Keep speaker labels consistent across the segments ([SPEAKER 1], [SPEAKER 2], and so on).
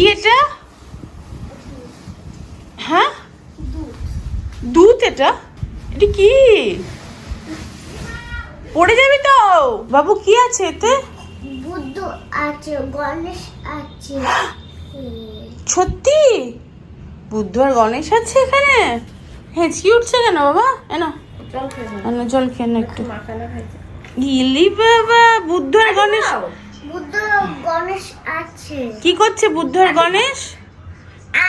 [SPEAKER 1] কি এটা? হ্যাঁ? দুধ। এটা? এটা কি? পড়ে যাবি তো? বাবু কি আছে এতে?
[SPEAKER 2] বুদ্ধ আছে গণেশ আছে।
[SPEAKER 1] সত্যি? বুদ্ধ আর গণেশ আছে এখানে? হেঁচকি উঠছে কেন বাবা? এনা
[SPEAKER 3] জল খেয়ে
[SPEAKER 1] খেয়ে একটু ইলি বাবা বুদ্ধ আর গণেশ।
[SPEAKER 2] বুদ্ধ গণেশ আছে।
[SPEAKER 1] কি করছে বুদ্ধ আর গণেশ?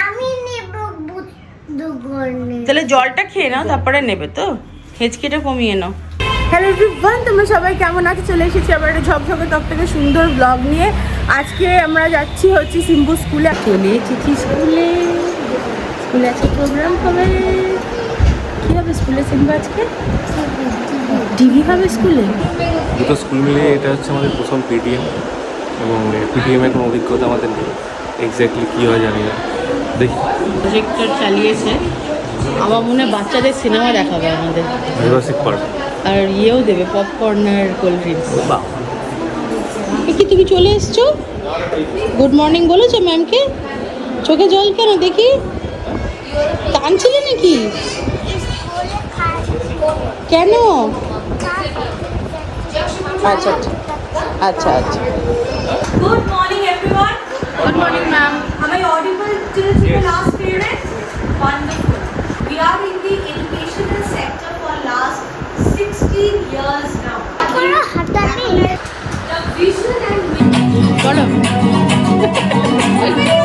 [SPEAKER 2] আমি নেব বুদ্ধ গণেশ।
[SPEAKER 1] তাহলে জলটা খেয়ে নাও তারপরে নেবে তো। হেঁচকিটা কমিয়ে নাও। হ্যালো এভরিওয়ান তোমরা সবাই কেমন আছো? চলে এসেছি আবার একটা ঝকঝকে তকটকে সুন্দর ব্লগ নিয়ে। আজকে আমরা যাচ্ছি হচ্ছে সিম্বু স্কুলে। চলে এসেছি স্কুলে। স্কুলে আজকে প্রোগ্রাম হবে। স্কুলে সিম্বু আজকে? ডিভি হবে স্কুলে?
[SPEAKER 4] দুটো স্কুল মিলিয়ে এটা হচ্ছে আমাদের প্রথম পিটিএম এবং পিটিএম এর কোনো অভিজ্ঞতা আমাদের নেই। এক্স্যাক্টলি কী হয় জানি না। দেখি।
[SPEAKER 1] প্রজেক্টর চালিয়েছে। আমার মনে হয় বাচ্চাদের সিনেমা দেখাবে আমাদের।
[SPEAKER 4] জুরাসিক পার্ক
[SPEAKER 1] আর ইয়েও দেবে পপকর্ন আর কোল্ড ড্রিঙ্কস
[SPEAKER 4] বা
[SPEAKER 1] কি তুমি চলে এসছো? গুড মর্নিং বলেছ ম্যামকে চোখে জল কেন দেখি? টানছিলে নাকি? কেন আচ্ছা আচ্ছা আচ্ছা আচ্ছা
[SPEAKER 5] Good morning, everyone.
[SPEAKER 1] Good morning ma'am
[SPEAKER 5] Am I audible till to the last period? Wonderful. We are in the educational sector for last 16 years now.
[SPEAKER 2] কোনো হাতা নেই
[SPEAKER 5] The vision and
[SPEAKER 1] বলো
[SPEAKER 2] কৃষ্ণ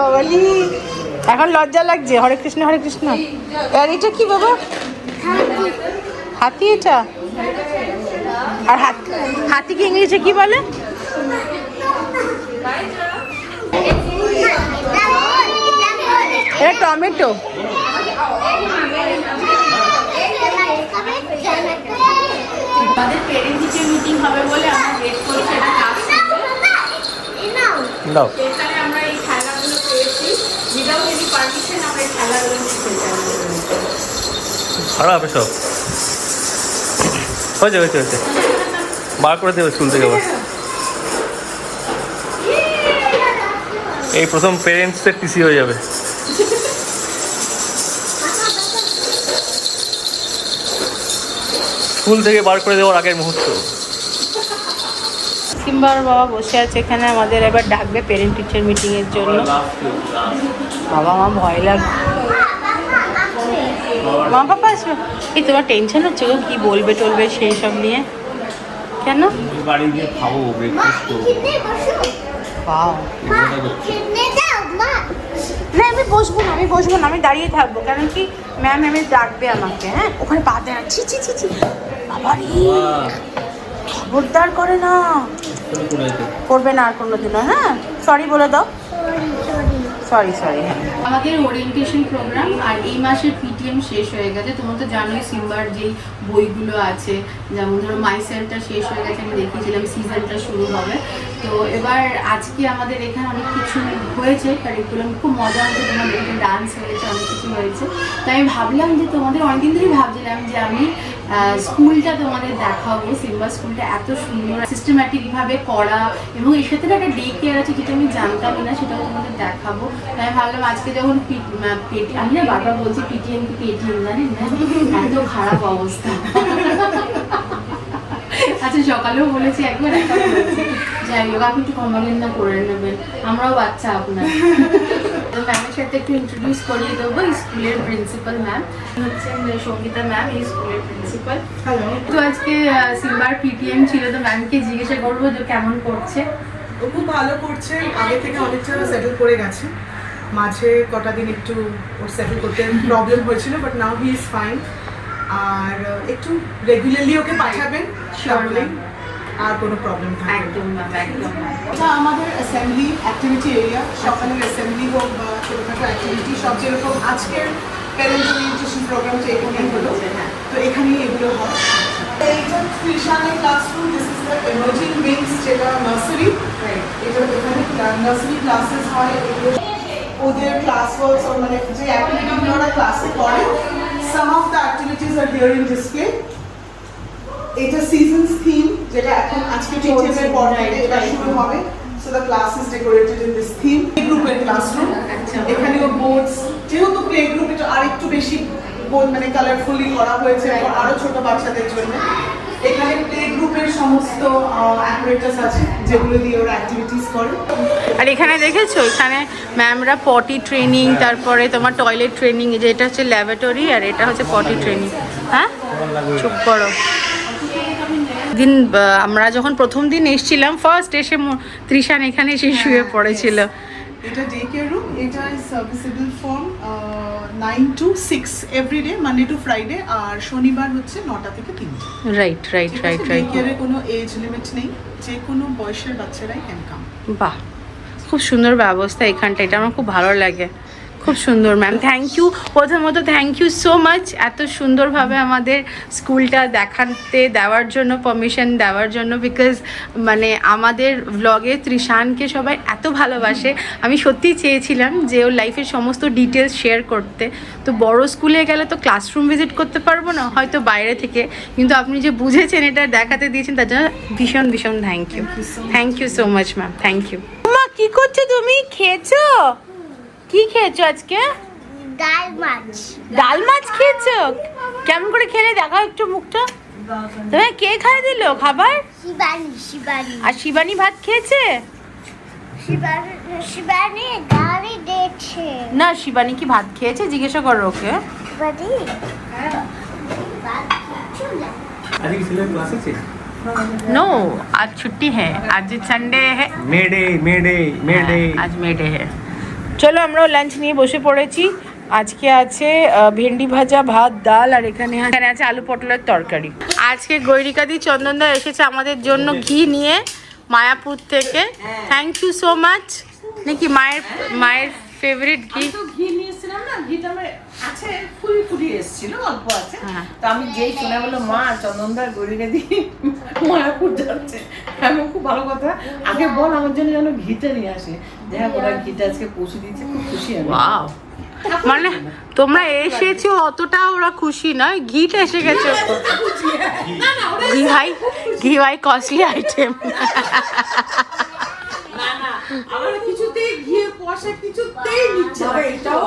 [SPEAKER 1] বাবালি এখন লজ্জা লাগছে। হরে কৃষ্ণ হরে কৃষ্ণ। আর এটা কি বাবা? হাতি এটা? আর হাতি হাতিকে ইংলিশে কি বলে? এটা টমেটো। আমাদের পেরেন্ট টিচার মিটিং হবে বলে আমরা ওয়েট করছি
[SPEAKER 4] দাও
[SPEAKER 1] এখানে আমরা এই খেলাগুলো পেয়েছি উইদাউট এনি পারমিশন আমরা
[SPEAKER 4] খারাপ এসব হয়েছে হয়েছে হয়েছে। বার করে দেবে স্কুল থেকে আবার। এই প্রথম পেরেন্টসের টিসি হয়ে যাবে। স্কুল থেকে বার করে দেওয়ার আগের মুহূর্ত।
[SPEAKER 1] সিম্বার বাবা বসে আছে এখানে, আমাদের এবার ডাকবে পেরেন্ট টিচার মিটিং এর জন্য। বাবা, মা, ভয় লাগবে মা পাপা আসবে এই, তোমার টেনশন হচ্ছে গো, কি বলবে টলবে সেই সব নিয়ে? কেন?
[SPEAKER 4] বাড়ি
[SPEAKER 1] না, আমি বসবো না, আমি বসবো না, আমি দাঁড়িয়ে থাকব, কারণ কি? ম্যাম এমনি ডাকবে আমাকে হ্যাঁ? ওখানে পা দেয় ছি ছি ছি ছি। বাবারি। খবরদার করে না। করবে না আর কোনোদিনও হ্যাঁ? সরি বলে দাও। সরি সরি হ্যাঁ। আমাদের ওরিয়েন্টেশন প্রোগ্রাম আর এই মাসের পিটিএম শেষ হয়ে গেছে। তোমরা তো জানোই সিম্বার যেই বইগুলো আছে, যেমন ধরো মাই সেলটা শেষ হয়ে গেছে, আমি দেখিয়েছিলাম সিজনটা শুরু হবে। তো এবার আজকে আমাদের এখানে অনেক কিছু হয়েছে কারিকুলাম খুব মজা হয়েছে, তোমাদের এখানে ডান্স হয়েছে, অনেক কিছু হয়েছে। তাই আমি ভাবলাম যে তোমাদের অনেকদিন ধরেই ভাবছিলাম যে আমি স্কুলটা তোমাদের দেখাবো। সিম্বা স্কুলটা এত সুন্দর সিস্টেম্যাটিকভাবে করা এবং এর সাথে একটা ডে কেয়ার আছে যেটা আমি জানতামই না, সেটাও তোমাদের দেখাবো। তাই ভাবলাম আজকে যখন পেটি আমি না বারবার বলছি পিটিএম কি পেটিএম জানেন না? এত খারাপ অবস্থা। আচ্ছা সকালেও বলেছি, একবার একবার যাই হোক, আপনি একটু কমপ্লেন না করে নেবেন। আমরাও বাচ্চা আপনার। ম্যামের সাথে একটু ইন্ট্রোডিউস করিয়ে দেবো স্কুলের প্রিন্সিপাল ম্যাম হচ্ছেন সঙ্গীতা ম্যাম এই স্কুলের প্রিন্সিপাল হ্যালো তো আজকে সিম্বার পিটিএম ছিল তো ম্যামকে জিজ্ঞাসা করব যে কেমন করছে?
[SPEAKER 6] ও খুব ভালো করছে আগে থেকে অনেকটা সেটেল করে গেছে। মাঝে কটা দিন একটু ওর সেটেল করতে প্রবলেম হয়েছিল but now he is fine আর একটু রেগুলারলি ওকে পাঠাবেন আর কোনো প্রবলেম থাকবে না।
[SPEAKER 1] একদম একদম
[SPEAKER 6] এটা আমাদের অ্যাসেম্বলি অ্যাক্টিভিটি এরিয়া সকালের অ্যাসেম্বলি হোক বা ছোটোখাটো অ্যাক্টিভিটি সব যেরকম আজকের প্যারেন্ট ওরিয়েন্টেশন প্রোগ্রামটা এখানেই হলো তো এখানেই এগুলো হয়। এইটা ত্রিশানের classroom this is the emerging wings যেটা নার্সারি এটা এখানে নার্সারি ক্লাসেস হয় এগুলো ওদের ক্লাস ওয়ার্কস মানে যে অ্যাক্টিভিটিগুলো ওরা ক্লাসে করে some of the activities are here in display এটা সিজনস থিম যেটা এখন আজকে পিটিএম এর পর থেকে এটা শুরু হবে। So the class is decorated in this theme play গ্রুপের ক্লাসরুম এখানেও বোর্ডস যেহেতু প্লে গ্রুপ এটা আরেকটু বেশি মানে কালারফুলি করা হয়েছে আরও ছোট বাচ্চাদের জন্য। এখানে প্লে গ্রুপের সমস্ত অ্যাপারেটাস আছে যেগুলো দিয়ে ওরা অ্যাক্টিভিটিস করে।
[SPEAKER 1] আর এখানে দেখেছ? এখানে ম্যামরা পটি ট্রেনিং তারপরে তোমার টয়লেট ট্রেনিং যে এটা হচ্ছে ল্যাবরেটরি আর এটা হচ্ছে পটি ট্রেনিং হ্যাঁ? চুপ করো। দিন আমরা যখন প্রথম দিন এসেছিলাম ফার্স্ট এসে ত্রিশান এখানে এসে শুয়ে পড়েছিল।
[SPEAKER 6] এটা ডে কেয়ার রুম এটা is serviceable from nine to six every day Monday to Friday আর শনিবার হচ্ছে নটা থেকে তিনটে।
[SPEAKER 1] Right right right
[SPEAKER 6] day
[SPEAKER 1] right
[SPEAKER 6] কেয়ারে কোনো এজ লিমিট নেই যে কোনো বয়সের বাচ্চারাই ক্যান কাম
[SPEAKER 1] বাহ খুব সুন্দর ব্যবস্থা এখানটা এটা আমার খুব ভালো লাগে। খুব সুন্দর ম্যাম থ্যাংক ইউ প্রথমত থ্যাংক ইউ সো মাচ এত সুন্দরভাবে আমাদের স্কুলটা দেখাতে দেওয়ার জন্য পারমিশন দেওয়ার জন্য বিকজ মানে আমাদের ব্লগে ত্রিশানকে সবাই এত ভালোবাসে। আমি সত্যিই চেয়েছিলাম যে ওর লাইফের সমস্ত ডিটেলস শেয়ার করতে। তো বড় স্কুলে গেলে তো ক্লাসরুম ভিজিট করতে পারব না হয়তো বাইরে থেকে। কিন্তু আপনি যে বুঝেছেন এটা দেখাতে দিয়েছেন তার জন্য ভীষণ ভীষণ thank you thank you so much ma'am thank you মা কি করছ তুমি? খেয়েছো? কি খেয়েছো আজকে
[SPEAKER 2] ডাল মাছ
[SPEAKER 1] ডাল মাছ খেয়েছো কেমন করে খেলে দেখাও একটু মুখটা তোমায় কে খাইয়ে দিল খাবার
[SPEAKER 2] শিবানী শিবানী
[SPEAKER 1] আর শিবানী ভাত খেয়েছে
[SPEAKER 2] শিবানী শিবানী গাড়ি দেখছে
[SPEAKER 1] না শিবানী কি ভাত খেয়েছে জিজ্ঞাসা করো ওকে
[SPEAKER 2] শিবানী
[SPEAKER 4] আজকে ছেলের ক্লাস আছে
[SPEAKER 1] नो आज छुट्टी है आज संडे है
[SPEAKER 4] মেডে মেডে মেডে
[SPEAKER 1] হ্যাঁ, আজ মেডে হে চলো আমরাও লাঞ্চ নিয়ে বসে পড়েছি। আজকে আছে ভেন্ডি ভাজা ভাত ডাল আর এখানে এখানে আছে আলু পটলের তরকারি। আজকে গৈরিকাদি চন্দনদা এসেছে আমাদের জন্য ঘি নিয়ে মায়াপুর থেকে। থ্যাংক ইউ সো মাচ নাকি মায়ের মায়ের ফেভারিট ঘি?
[SPEAKER 5] ঘি নিয়ে এসেছিলাম না ঘিটা আমার আছে ফুলি ফুরিয়ে এসেছিল অল্প আছে।
[SPEAKER 1] হ্যাঁ।
[SPEAKER 5] তো আমি যেই শুনে বলল মা চন্দনদার গড়িয়ে দিয়ে মায়াপুর যাচ্ছে। আমি খুব ভালো কথা। আগে বল আমার জন্য যেন ঘিটা নিয়ে আসে। দেখা ওরা ঘিটা আজকে পৌঁছে দিয়েছে খুব খুশি আমি।
[SPEAKER 1] মানে তোমরা এসেছ অতটা ওরা খুশি নয় ঘিটা এসে গেছে। ঘি ভাই ঘি ভাই কস্টলি আইটেম
[SPEAKER 5] আমার কিছুতেই ঘিয়ে পয়সা কিছুতেই নিচ্ছে না। এটাও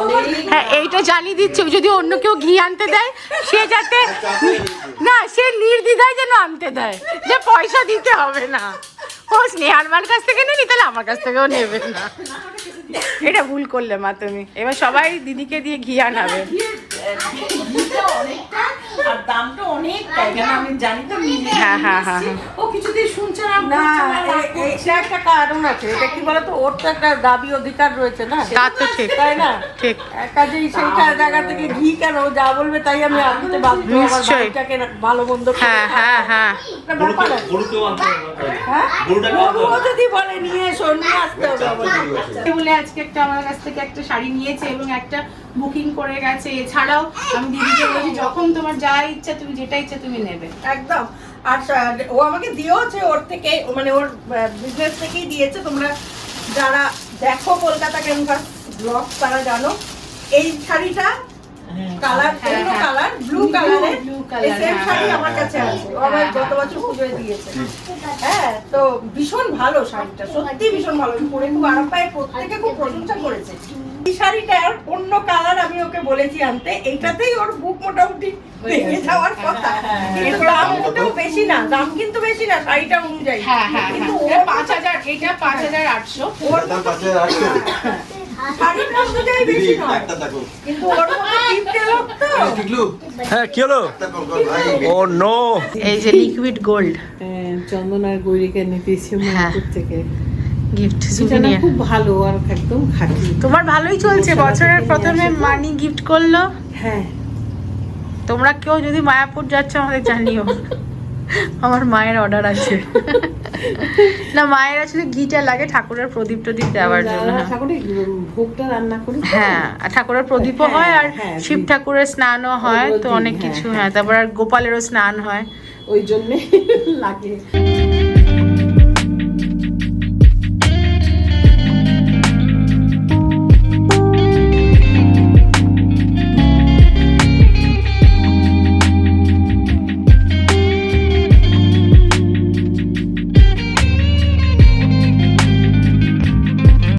[SPEAKER 1] হ্যাঁ এইটা জানিয়ে দিচ্ছে যদি অন্য কেউ ঘি আনতে দেয় সে যাতে না সে নির্দ্বিধায় যেন আনতে দেয় যে পয়সা দিতে হবে না। ও স্নেহার মার কাছ থেকে নেনি তাহলে আমার কাছ থেকেও নেবে না। এটা ভুল করলে মা তুমি। এবার সবাই দিদিকে দিয়ে ঘি আনাবে।
[SPEAKER 5] অনেকটা আর দামটা অনেকটাই কেন আমি জানি তো
[SPEAKER 1] হ্যাঁ, হ্যাঁ, হ্যাঁ,
[SPEAKER 5] ও কিছুতেই শুনছে না
[SPEAKER 3] না। এটা একটা কারণ আছে এটা কি বলতো ওর তো একটা দাবি অধিকার রয়েছে না?
[SPEAKER 1] তা তো ঠিক।
[SPEAKER 3] তাই না?
[SPEAKER 1] ঠিক।
[SPEAKER 3] কাজেই সেইটা জায়গা থেকে ঘি কেন যা বলবে তাই আমি আনতে বাধ্য আমার বাড়িটাকে ভালো মন্দ
[SPEAKER 1] হ্যাঁ হ্যাঁ হ্যাঁ।
[SPEAKER 3] একটা ব্যাপার আছে। হ্যাঁ? গরুও যদি বলে নিয়ে এসো নিয়ে আসতে হবে
[SPEAKER 1] বলে। আজকে একটা আমার কাছ থেকে একটা শাড়ি নিয়েছে এবং একটা বুকিং করে গেছে। এছাড়াও আমি দিদিকে বলেছি যখন তোমার যা ইচ্ছা তুমি যেটা ইচ্ছা তুমি নেবে।
[SPEAKER 3] একদম। আর ও আমাকে দিয়েওছে ওর থেকে মানে ওর বিজনেস থেকেই দিয়েছে। তোমরা যারা দেখো কলকাতা ক্যানভাস ব্লগ তারা জানো এই শাড়িটা কালার
[SPEAKER 1] হ্যাঁ,
[SPEAKER 3] অন্য
[SPEAKER 1] হ্যাঁ।
[SPEAKER 3] কালার ব্লু কালারের সেম
[SPEAKER 1] হ্যাঁ,
[SPEAKER 3] শাড়ি আমার কাছে আছে। ও আমার গত বছর পুজোয় দিয়েছে। হ্যাঁ তো ভীষণ ভালো শাড়িটা সত্যি ভীষণ ভালো। পরে খুব আরাম পায় প্রত্যেকে খুব প্রশংসা করেছে। এই শাড়িটার অন্য কালার আমি ওকে বলেছি আনতে এইটাতেই ওর বুক মোটামুটি ভেঙে যাওয়ার কথা। কিন্তু দাম মোটেও বেশি না দাম কিন্তু বেশি না শাড়িটা অনুযায়ী।
[SPEAKER 1] হ্যাঁ হ্যাঁ
[SPEAKER 3] কিন্তু
[SPEAKER 1] হ্যাঁ
[SPEAKER 3] ওর
[SPEAKER 1] পাঁচ হাজার এটা পাঁচ হাজার আটশো।
[SPEAKER 7] দাম আটশো।
[SPEAKER 3] ওর
[SPEAKER 4] হ্যাঁ
[SPEAKER 7] ভাই।
[SPEAKER 4] ও নো
[SPEAKER 1] এই যে লিকুইড গোল্ড
[SPEAKER 3] চন্দন আর গৌরীকে নিতেছি থেকে।
[SPEAKER 1] গিফট
[SPEAKER 3] এটা খুব ভালো আর একদম খাঁটি।
[SPEAKER 1] তোমার ভালোই চলছে বছরের প্রথমে। মানি গিফট করল।
[SPEAKER 3] হ্যাঁ।
[SPEAKER 1] তোমরা কেউ যদি মায়াপুর যাচ্ছ আমাদের জানিও। আমার মায়ের অর্ডার আছে। না মায়ের আসলে ঘিটা লাগে ঠাকুরের প্রদীপ টদীপ দেওয়ার জন্য।
[SPEAKER 3] ঠাকুরের ভোগটা রান্না করি।
[SPEAKER 1] হ্যাঁ আর ঠাকুরের প্রদীপও
[SPEAKER 3] হ্যাঁ,
[SPEAKER 1] হয় আর
[SPEAKER 3] হ্যাঁ,
[SPEAKER 1] শিব ঠাকুরের স্নানও হয় তো অনেক
[SPEAKER 3] হ্যাঁ,
[SPEAKER 1] কিছু
[SPEAKER 3] হ্যাঁ।
[SPEAKER 1] হ্যাঁ তারপর আর গোপালেরও স্নান হয়।
[SPEAKER 3] ওই জন্যে লাগে।